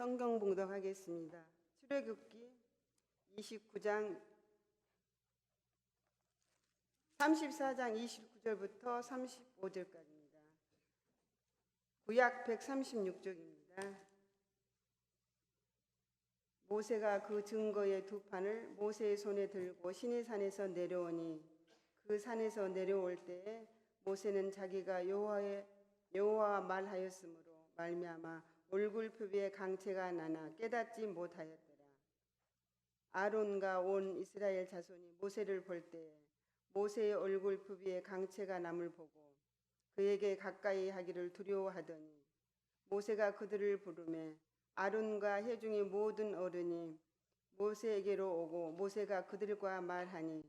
성경 봉독하겠습니다. 출애굽기 29장 34장 29절부터 35절까지입니다. 구약 136쪽입니다. 모세가 그 증거의 두 판을 모세의 손에 들고 신의 산에서 내려오니 그 산에서 내려올 때에 모세는 자기가 여호와의 여호와와 말하였으므로 말미암아 얼굴 표비에 강체가 나나 깨닫지 못하였더라. 아론과 온 이스라엘 자손이 모세를 볼 때에 모세의 얼굴 표비에 강체가 남을 보고 그에게 가까이 하기를 두려워하더니 모세가 그들을 부르매 아론과 회중의 모든 어른이 모세에게로 오고 모세가 그들과 말하니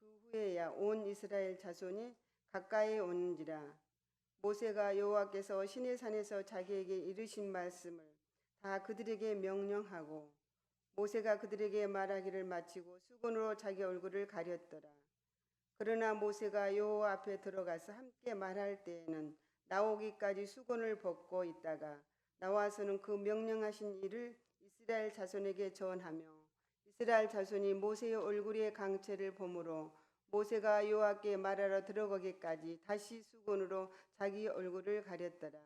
그 후에야 온 이스라엘 자손이 가까이 오는지라 모세가 여호와께서 시내 산에서 자기에게 이르신 말씀을 다 그들에게 명령하고 모세가 그들에게 말하기를 마치고 수건으로 자기 얼굴을 가렸더라. 그러나 모세가 여호와 앞에 들어가서 함께 말할 때에는 나오기까지 수건을 벗고 있다가 나와서는 그 명령하신 일을 이스라엘 자손에게 전하며 이스라엘 자손이 모세의 얼굴의 강체를 보므로 모세가 여호와께 말하러 들어가기까지 다시 수건으로 자기 얼굴을 가렸더라.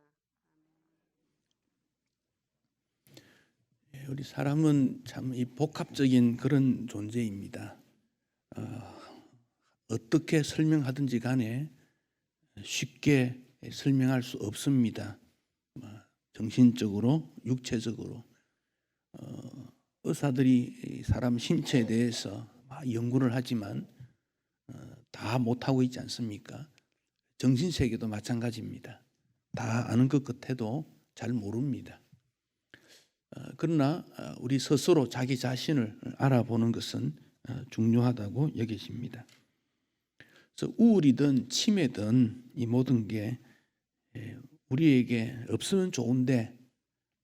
예, 우리 사람은 참 이 복합적인 그런 존재입니다. 어, 어떻게 설명하든지 간에 쉽게 설명할 수 없습니다. 뭐, 정신적으로, 육체적으로. 어, 의사들이 이 사람 신체에 대해서 막 연구를 하지만 어, 다 못하고 있지 않습니까? 정신세계도 마찬가지입니다. 다 아는 것 같아도 잘 모릅니다. 어, 그러나 어, 우리 스스로 자기 자신을 알아보는 것은 어, 중요하다고 여겨집니다. 그래서 우울이든 치매든 이 모든 게 예, 우리에게 없으면 좋은데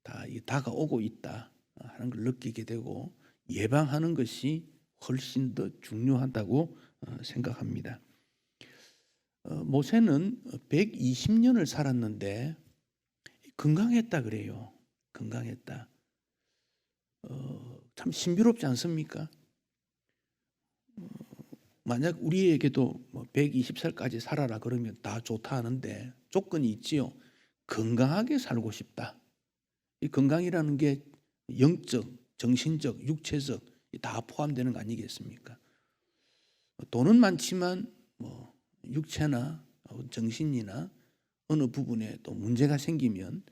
다이 다가오고 있다 하는 걸 느끼게 되고 예방하는 것이 훨씬 더 중요하다고 어, 생각합니다. 어, 모세는 120년을 살았는데 건강했다 그래요. 건강했다. 어, 참 신비롭지 않습니까? 어, 만약 우리에게도 뭐 120살까지 살아라 그러면 다 좋다 하는데 조건이 있지요. 건강하게 살고 싶다. 이 건강이라는 게 영적, 정신적, 육체적 다 포함되는 거 아니겠습니까? 돈은 많지만 뭐 육체나 정신이나 어느 부분에 또 문제가 생기면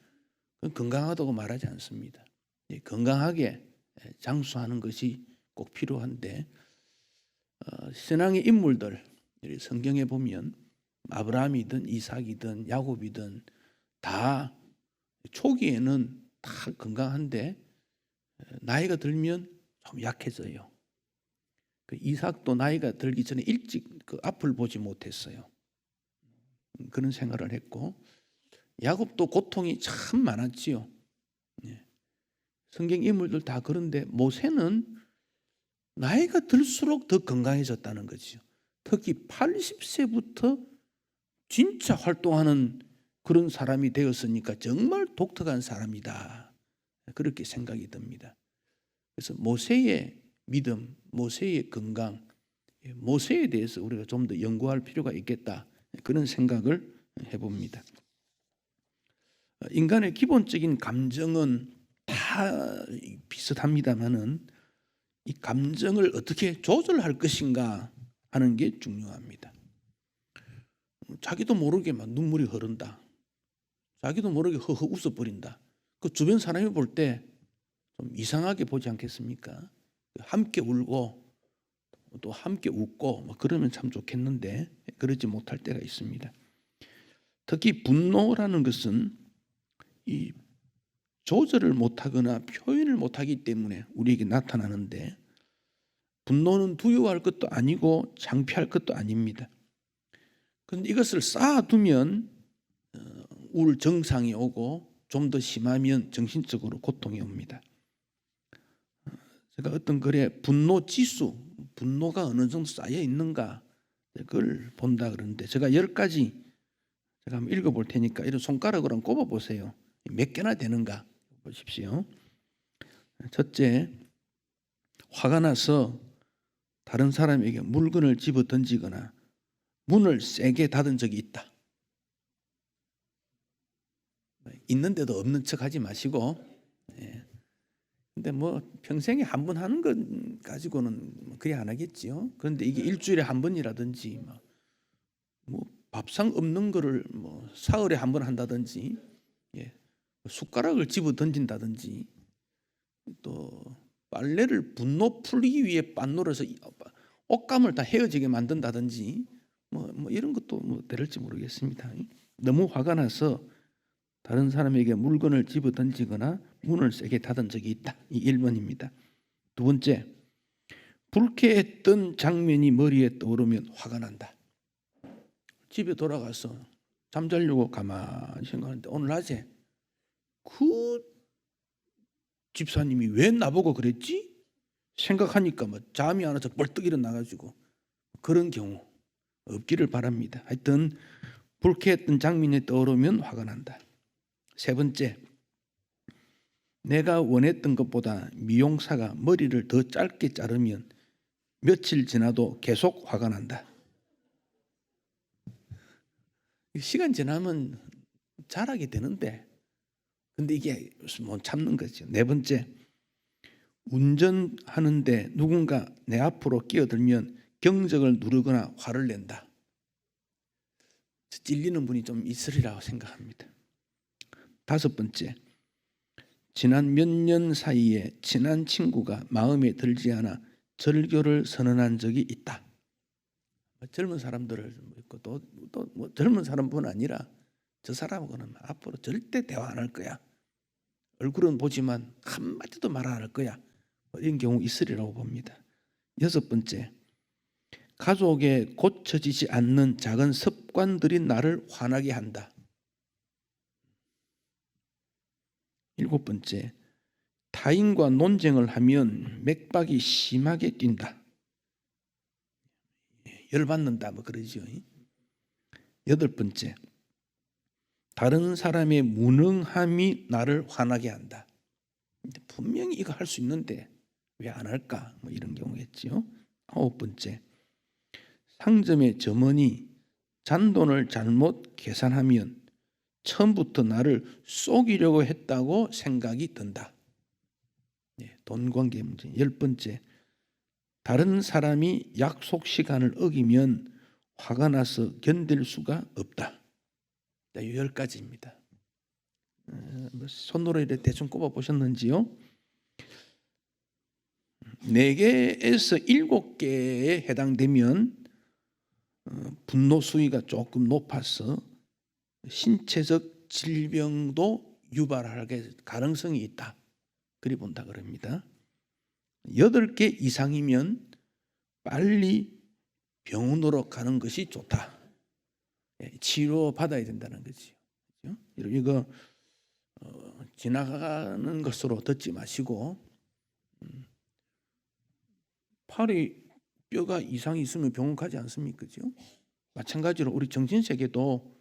건강하다고 말하지 않습니다. 예, 건강하게 장수하는 것이 꼭 필요한데 어, 신앙의 인물들 성경에 보면 아브라함이든 이삭이든 야곱이든 다 초기에는 다 건강한데 나이가 들면 좀 약해져요. 그 이삭도 나이가 들기 전에 일찍 그 앞을 보지 못했어요. 그런 생각을 했고 야곱도 고통이 참 많았지요. 예. 성경 인물들 다 그런데 모세는 나이가 들수록 더 건강해졌다는 거죠. 특히 80세부터 진짜 활동하는 그런 사람이 되었으니까 정말 독특한 사람이다. 그렇게 생각이 듭니다. 그래서 모세의 믿음, 모세의 건강, 예, 모세에 대해서 우리가 좀 더 연구할 필요가 있겠다. 그런 생각을 해봅니다. 어, 인간의 기본적인 감정은 다 비슷합니다만은 이 감정을 어떻게 조절할 것인가 하는 게 중요합니다. 자기도 모르게 막 눈물이 흐른다. 자기도 모르게 허허 웃어버린다. 그 주변 사람이 볼 때 좀 이상하게 보지 않겠습니까? 함께 울고 또 함께 웃고 뭐 그러면 참 좋겠는데 그러지 못할 때가 있습니다. 특히 분노라는 것은 이 조절을 못하거나 표현을 못하기 때문에 우리에게 나타나는데 분노는 두려워할 것도 아니고 창피할 것도 아닙니다. 그런데 이것을 쌓아두면 어, 우울 정상이 오고 좀 더 심하면 정신적으로 고통이 옵니다. 어, 제가 어떤 글에 분노 지수, 분노가 어느 정도 쌓여 있는가 그걸 본다 그러는데 제가 열 가지 제가 한번 읽어볼 테니까 이런 손가락으로 꼽아 보세요. 몇 개나 되는가 보십시오. 첫째, 화가 나서 다른 사람에게 물건을 집어 던지거나 문을 세게 닫은 적이 있다. 있는데도 없는 척 하지 마시고, 예. 근데 뭐 평생에 한 번 하는 것 가지고는 뭐 그리 안 하겠지요. 그런데 이게 일주일에 한 번이라든지 막뭐 밥상 없는 거를 뭐 사흘에 한 번 한다든지, 예. 숟가락을 집어 던진다든지, 또 빨래를 분노 풀기 위해 빤노려서 옷감을 다 헤어지게 만든다든지, 뭐, 뭐 이런 것도 뭐 될지 모르겠습니다. 너무 화가 나서 다른 사람에게 물건을 집어 던지거나 문을 세게 닫은 적이 있다. 이 1번입니다. 두 번째, 불쾌했던 장면이 머리에 떠오르면 화가 난다. 집에 돌아가서 잠자려고 가만히 생각하는데 오늘 낮에 그 집사님이 왜 나보고 그랬지? 생각하니까 뭐 잠이 안 와서 벌떡 일어나가지고 그런 경우 없기를 바랍니다. 하여튼 불쾌했던 장면이 떠오르면 화가 난다. 세 번째, 내가 원했던 것보다 미용사가 머리를 더 짧게 자르면 며칠 지나도 계속 화가 난다. 시간 지나면 잘하게 되는데, 근데 이게 못 참는 거죠. 네 번째, 운전하는데 누군가 내 앞으로 끼어들면 경적을 누르거나 화를 낸다. 찔리는 분이 좀 있으리라고 생각합니다. 다섯 번째, 지난 몇 년 사이에 친한 친구가 마음에 들지 않아 절교를 선언한 적이 있다. 젊은 사람들을 있고 또또 뭐 젊은 사람뿐 아니라 저 사람하고는 앞으로 절대 대화 안 할 거야. 얼굴은 보지만 한 마디도 말 안 할 거야. 뭐 이런 경우 있으리라고 봅니다. 여섯 번째, 가족에 고쳐지지 않는 작은 습관들이 나를 화나게 한다. 일곱 번째, 타인과 논쟁을 하면 맥박이 심하게 뛴다. 열받는다, 뭐 그러죠. 여덟 번째, 다른 사람의 무능함이 나를 화나게 한다. 분명히 이거 할 수 있는데 왜 안 할까? 뭐 이런 경우겠지요. 아홉 번째, 상점의 점원이 잔돈을 잘못 계산하면 처음부터 나를 속이려고 했다고 생각이 든다. 예, 돈 관계 문제. 열 번째, 다른 사람이 약속 시간을 어기면 화가 나서 견딜 수가 없다. 자, 열 가지입니다. 어, 뭐 손으로 대충 꼽아 보셨는지요? 네 개에서 일곱 개에 해당되면 어, 분노 수위가 조금 높아서 신체적 질병도 유발할 가능성이 있다. 그리 본다 그럽니다. 여덟 개 이상이면 빨리 병원으로 가는 것이 좋다. 예, 치료 받아야 된다는 거지. 이거 어, 지나가는 것으로 듣지 마시고 음, 팔이 뼈가 이상이 있으면 병원 가지 않습니까? 그죠? 마찬가지로 우리 정신 세계도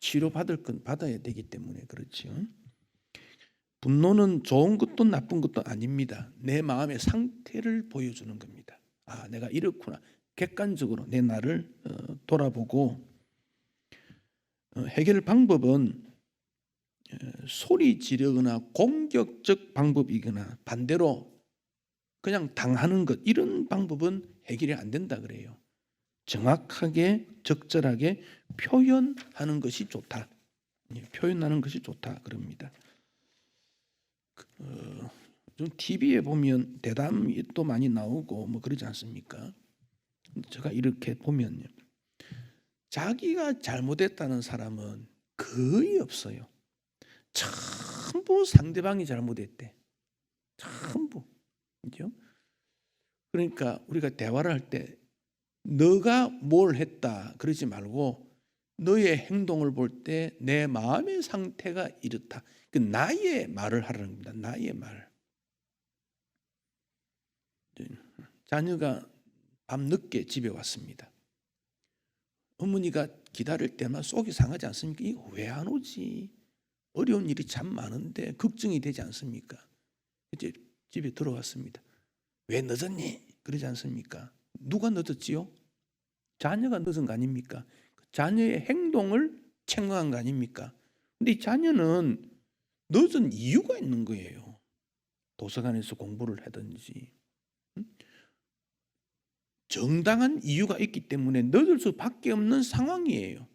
치료 받을 건 받아야 되기 때문에 그렇죠. 분노는 좋은 것도 나쁜 것도 아닙니다. 내 마음의 상태를 보여주는 겁니다. 아, 내가 이렇구나. 객관적으로 내 나를 어, 돌아보고 어, 해결 방법은 어, 소리 지르거나 공격적 방법이거나 반대로 그냥 당하는 것 이런 방법은 해결이 안 된다 그래요. 정확하게 적절하게 표현하는 것이 좋다. 예, 표현하는 것이 좋다 그럽니다. 어, 좀 TV에 보면 대담이 또 많이 나오고 뭐 그러지 않습니까? 제가 이렇게 보면요. 자기가 잘못했다는 사람은 거의 없어요. 전부 상대방이 잘못했대. 전부. 그죠? 그러니까 우리가 대화를 할 때 너가 뭘 했다 그러지 말고 너의 행동을 볼 때 내 마음의 상태가 이렇다. 그 나의 말을 하라는 겁니다. 나의 말. 자녀가 밤 늦게 집에 왔습니다. 어머니가 기다릴 때만 속이 상하지 않습니까? 이거 왜 안 오지? 어려운 일이 참 많은데 걱정이 되지 않습니까? 이제 집에 들어왔습니다. 왜 늦었니? 그러지 않습니까? 누가 늦었지요? 자녀가 늦은 거 아닙니까? 자녀의 행동을 책망한 거 아닙니까? 근데 이 자녀는 늦은 이유가 있는 거예요. 도서관에서 공부를 하든지 응? 정당한 이유가 있기 때문에 늦을 수밖에 없는 상황이에요.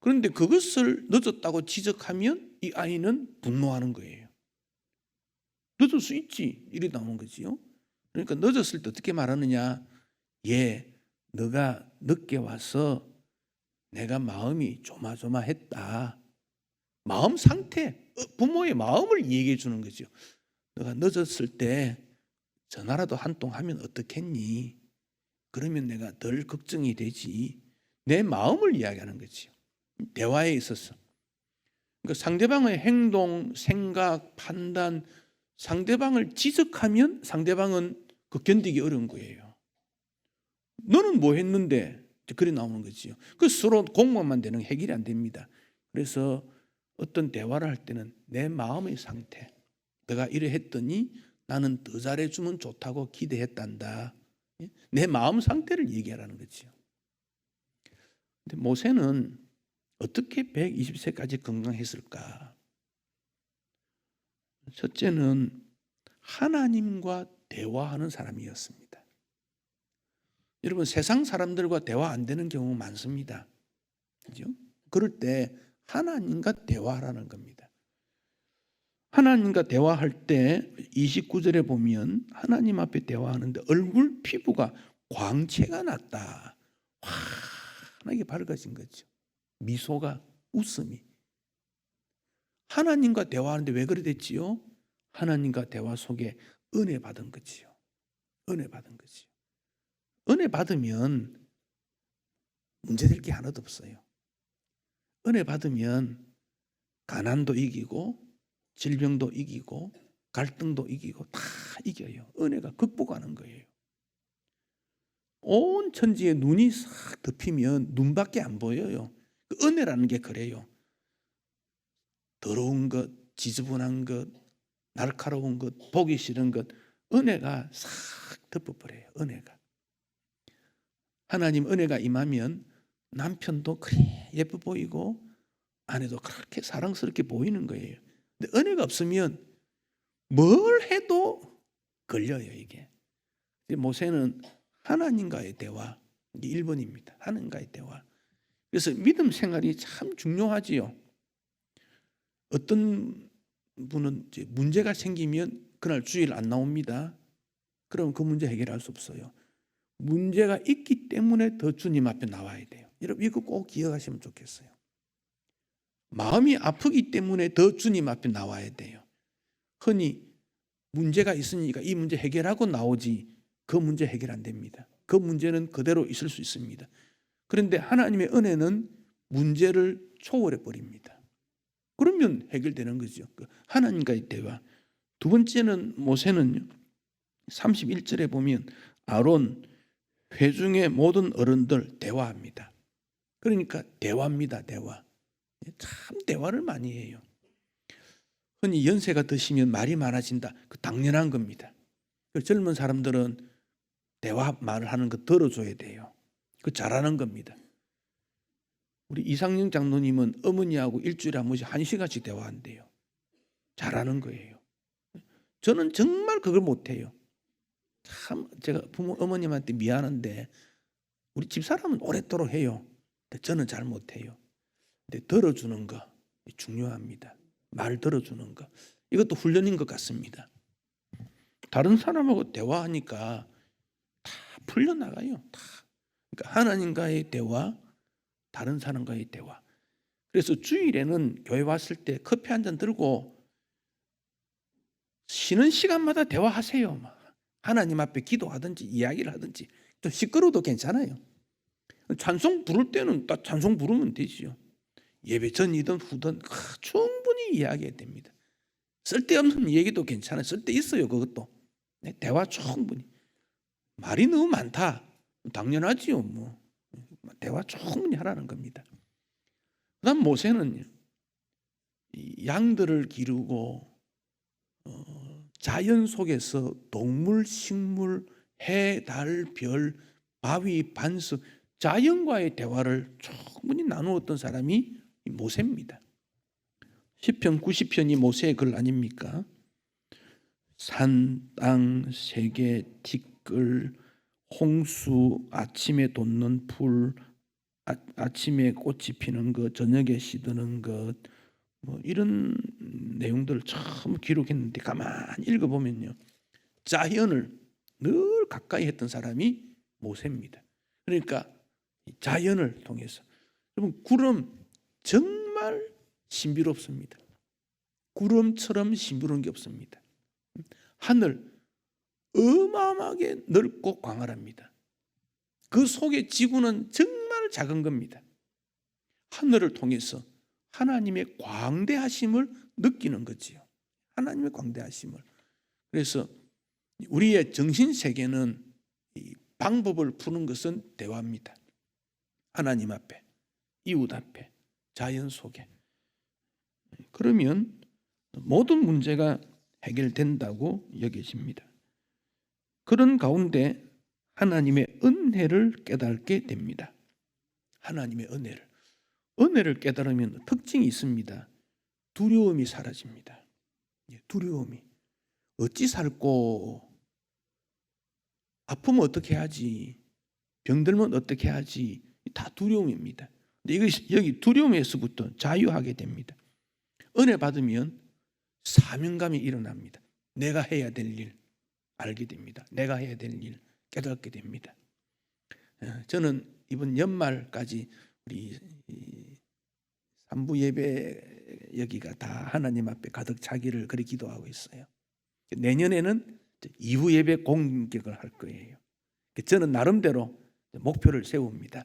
그런데 그것을 늦었다고 지적하면 이 아이는 분노하는 거예요. 늦을 수 있지 이래 나오는 거지요. 그러니까 늦었을 때 어떻게 말하느냐? 예, 너가 늦게 와서 내가 마음이 조마조마했다. 마음 상태, 어, 부모의 마음을 얘기해 주는 거죠. 너가 늦었을 때 전화라도 한 통 하면 어떻겠니? 그러면 내가 덜 걱정이 되지. 내 마음을 이야기하는 거지요. 대화에 있어서. 그러니까 상대방의 행동, 생각, 판단, 상대방을 지적하면 상대방은 그 견디기 어려운 거예요. 너는 뭐 했는데? 그래 나오는 거지요. 그 서로 공감만 되는 해결이 안 됩니다. 그래서 어떤 대화를 할 때는 내 마음의 상태, 내가 이래 했더니 나는 더 잘해주면 좋다고 기대했단다. 예? 내 마음 상태를 얘기하라는 거지요. 근데 모세는 어떻게 120세까지 건강했을까? 첫째는 하나님과 대화하는 사람이었습니다. 여러분 세상 사람들과 대화 안 되는 경우 많습니다. 그죠? 그럴 때 하나님과 대화하라는 겁니다. 하나님과 대화할 때 29절에 보면 하나님 앞에 대화하는데 얼굴 피부가 광채가 났다. 환하게 밝아진 거죠. 미소가 웃음이. 하나님과 대화하는데 왜 그래 됐지요? 하나님과 대화 속에 은혜 받은 거지요. 은혜 받은 거지요. 은혜 받으면 문제될 게 하나도 없어요. 은혜 받으면 가난도 이기고 질병도 이기고 갈등도 이기고 다 이겨요. 은혜가 극복하는 거예요. 온 천지에 눈이 싹 덮이면 눈밖에 안 보여요. 그 은혜라는 게 그래요. 더러운 것, 지저분한 것, 날카로운 것, 보기 싫은 것, 은혜가 싹 덮어버려요. 은혜가. 하나님 은혜가 임하면 남편도 그래 예뻐 보이고 아내도 그렇게 사랑스럽게 보이는 거예요. 근데 은혜가 없으면 뭘 해도 걸려요 이게. 모세는 하나님과의 대화, 이게 1번입니다. 하나님과의 대화. 그래서 믿음 생활이 참 중요하지요. 어떤 분은 문제가 생기면 그날 주일 안 나옵니다. 그럼 그 문제 해결할 수 없어요. 문제가 있기 때문에 더 주님 앞에 나와야 돼요. 여러분 이거 꼭 기억하시면 좋겠어요. 마음이 아프기 때문에 더 주님 앞에 나와야 돼요. 흔히 문제가 있으니까 이 문제 해결하고 나오지 그 문제 해결 안 됩니다. 그 문제는 그대로 있을 수 있습니다. 그런데 하나님의 은혜는 문제를 초월해 버립니다. 그러면 해결되는 거죠. 그 하나님과의 대화. 두 번째는 모세는 31절에 보면 아론 회중의 모든 어른들 대화합니다. 그러니까 대화입니다. 대화. 참 대화를 많이 해요. 흔히 연세가 드시면 말이 많아진다. 그 당연한 겁니다. 그 젊은 사람들은 대화 말을 하는 거 들어줘야 돼요. 그 잘하는 겁니다. 우리 이상영 장로님은 어머니하고 일주일에 한 번씩 한 시간씩 대화한대요. 잘하는 거예요. 저는 정말 그걸 못해요. 참 제가 부모 어머님한테 미안한데 우리 집 사람은 오랫도록 해요. 근데 저는 잘 못해요. 근데 들어주는 거 중요합니다. 말 들어주는 거 이것도 훈련인 것 같습니다. 다른 사람하고 대화하니까 다 풀려나가요. 다. 그러니까 하나님과의 대화, 다른 사람과의 대화. 그래서 주일에는 교회 왔을 때 커피 한 잔 들고 쉬는 시간마다 대화하세요. 하나님 앞에 기도하든지 이야기를 하든지 좀 시끄러워도 괜찮아요. 찬송 부를 때는 딱 찬송 부르면 되지요. 예배 전이든 후든 충분히 이야기해야 됩니다. 쓸데없는 얘기도 괜찮아요. 쓸데 있어요. 그것도. 네, 대화 충분히. 말이 너무 많다. 당연하지요. 뭐 대화 충분히 하라는 겁니다. 그다음 모세는 양들을 기르고 어, 자연 속에서 동물, 식물, 해, 달, 별, 바위, 반석, 자연과의 대화를 충분히 나누었던 사람이 이 모세입니다. 시편 90편이 모세의 글 아닙니까? 산, 땅, 세계, 티끌, 홍수, 아침에 돋는 풀, 아, 아침에 꽃이 피는 것, 저녁에 시드는 것, 뭐 이런 내용들을 처음 기록했는데 가만히 읽어보면요, 자연을 늘 가까이 했던 사람이 모세입니다. 그러니까 이 자연을 통해서 여러분 구름 정말 신비롭습니다. 구름처럼 신비로운 게 없습니다. 하늘 어마어마하게 넓고 광활합니다. 그 속에 지구는 정말 작은 겁니다. 하늘을 통해서 하나님의 광대하심을 느끼는 거지요. 하나님의 광대하심을. 그래서 우리의 정신 세계는 이 방법을 푸는 것은 대화입니다. 하나님 앞에, 이웃 앞에, 자연 속에. 그러면 모든 문제가 해결된다고 여겨집니다. 그런 가운데 하나님의 은혜를 깨닫게 됩니다. 하나님의 은혜를. 은혜를 깨달으면 특징이 있습니다. 두려움이 사라집니다. 예, 두려움이. 어찌 살고, 아프면 어떻게 하지, 병들면 어떻게 하지, 다 두려움입니다. 이것이 여기 두려움에서부터 자유하게 됩니다. 은혜 받으면 사명감이 일어납니다. 내가 해야 될 일 알게 됩니다. 내가 해야 될 일 깨닫게 됩니다. 어, 저는 이번 연말까지 우리 삼부 예배 여기가 다 하나님 앞에 가득 차기를 그리 기도하고 있어요. 내년에는 이후 예배 공격을 할 거예요. 저는 나름대로 목표를 세웁니다.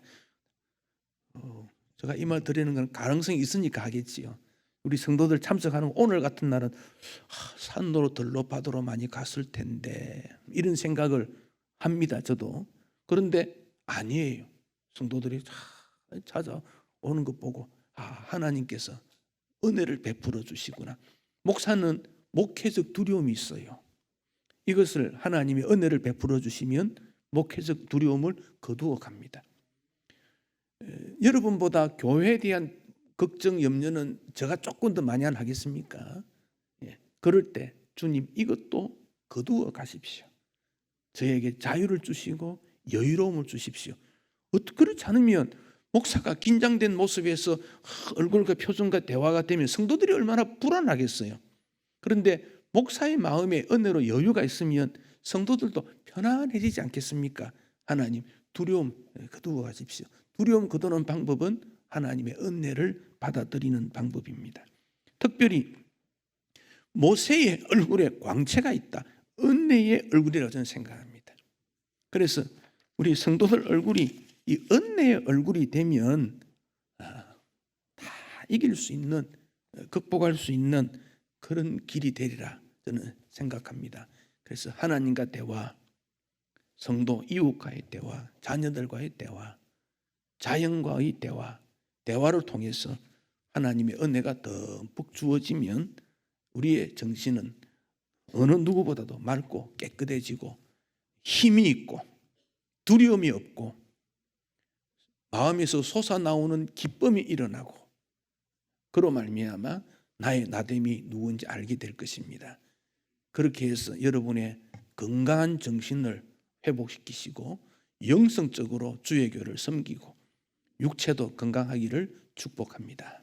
어, 제가 이 말 드리는 건 가능성이 있으니까 하겠지요. 우리 성도들 참석하는 오늘 같은 날은 아, 산도로 들로파도로 많이 갔을 텐데 이런 생각을 합니다. 저도 그런데 아니에요. 성도들이 찾아오는 것 보고 아 하나님께서 은혜를 베풀어 주시구나. 목사는 목회적 두려움이 있어요. 이것을 하나님이 은혜를 베풀어 주시면 목회적 두려움을 거두어 갑니다. 에, 여러분보다 교회에 대한 걱정 염려는 제가 조금 더 많이 안 하겠습니까? 예, 그럴 때 주님 이것도 거두어 가십시오. 저에게 자유를 주시고 여유로움을 주십시오. 그렇지 않으면 목사가 긴장된 모습에서 얼굴과 표정과 대화가 되면 성도들이 얼마나 불안하겠어요. 그런데 목사의 마음에 은혜로 여유가 있으면 성도들도 편안해지지 않겠습니까? 하나님 두려움 거두어 가십시오. 두려움 거두는 방법은 하나님의 은혜를 받아들이는 방법입니다. 특별히 모세의 얼굴에 광채가 있다. 은혜의 얼굴이라고 저는 생각합니다. 그래서 우리 성도들 얼굴이 이 은혜의 얼굴이 되면 아, 다 이길 수 있는 극복할 수 있는 그런 길이 되리라 저는 생각합니다. 그래서 하나님과 대화, 성도 이웃과의 대화, 자녀들과의 대화, 자연과의 대화, 대화를 통해서 하나님의 은혜가 듬뿍 주어지면 우리의 정신은 어느 누구보다도 맑고 깨끗해지고 힘이 있고 두려움이 없고 마음에서 솟아나오는 기쁨이 일어나고 그로 말미암아 나의 나됨이 누군지 알게 될 것입니다. 그렇게 해서 여러분의 건강한 정신을 회복시키시고 영성적으로 주의 교를 섬기고 육체도 건강하기를 축복합니다.